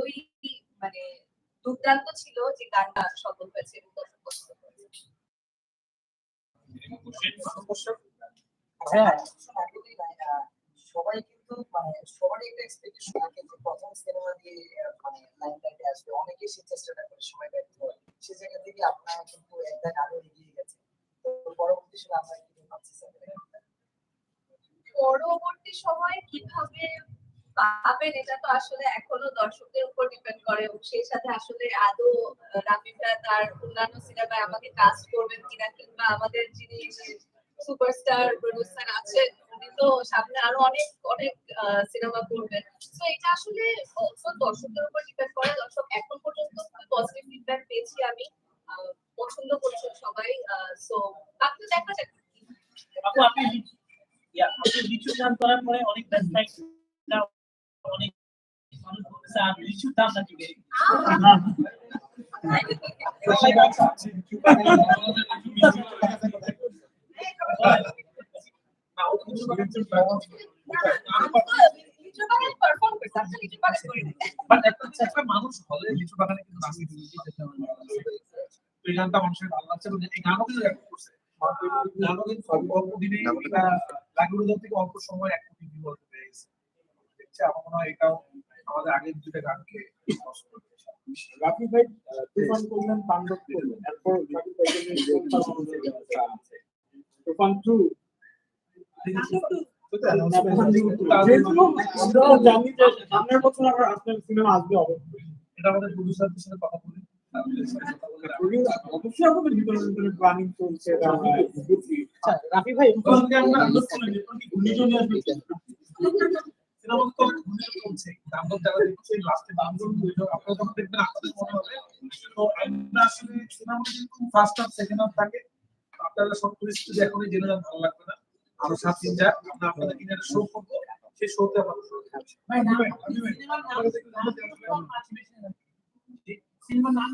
এতই মানে দুর্দান্ত ছিল যে গানটা সফল হয়েছে এবং দর্শক পছন্দ করেছে। হ্যাঁ তাই। আহ, সবাই কিন্তু মানে সবারই একটা এক্সপেকটেশন থাকে যে প্রথম সিনেমা দিয়ে মানে লাইমলাইটে আসবে অনেকেই সেই চেষ্টাটা করে সবাই ব্যর্থ হয় সে জায়গা থেকে আপনারা কিন্তু একদম আরও এগিয়ে গেছে তো পরবর্তী সময় আমরা কি ভাবছি পরবর্তী সময়ে কীভাবে পাবেন এটা তো আসলে এখনও দর্শকদের উপর ডিপেন্ড করে। এবং সেই সাথে আসলে আদৌ আহ, তার অন্যান্য সিনেমায় আমাকে কাজ করবেন কিনা কিংবা আমাদের যিনি সুপারস্টার প্রডিউসার আছেন উনি তো সামনে আরও অনেক অনেক সিনেমা করবেন। তো এটা আসলে দর্শকদের উপর ডিপেন্ড করে। দর্শক এখন পর্যন্ত খুবই পজিটিভ ফিডব্যাক পেয়েছি আমি আহ, পছন্দ করছেন সবাই সো বাকি দেখা যাক। আপনি আপনি লিচু দান করার পরে অনেক website টা অনেক মানুষ হলে লিচু বাগানে মানুষের ভালো লাগছে এই করছে গানও কিন্তু অল্প অল্প থেকে অল্প সময় এক কোটি ভিউ দেখছে আমার মনে হয় এটাও আমাদের আগের দুটো গানকে রাফি ভাই তুফান করলেন তাণ্ডব করলেন। এরপর রাফি ভাইকে নিয়ে। তুফান টু। জানি যে সামনের বছর আবার আপনার সিনেমা আসবে অবশ্যই। এটা আমাদের প্রডিউসারদের সাথে কথা বলি। এটা রাফি ভাই ঘূর্ণিঝড় নিয়ে তো ঘূর্ণিঝড় চলছে। তাণ্ডব যারা দেখছে, লাস্টে বান্দর ঘূর্ণিঝড়, আপনারা যখন দেখবেন আপনাদের মনে হবে। তো আমরা আসলে সিনেমা কিন্তু ফার্স্ট হাফ সেকেন্ড হাফ থাকে আপনারা সব পরিস্থিতি এখনই জেনে যান ভালো লাগবে না আরও সাত দিন যাক আমরা আপনাদের কিনে শো করব সেই শোতে আমরা সিনেমার নাম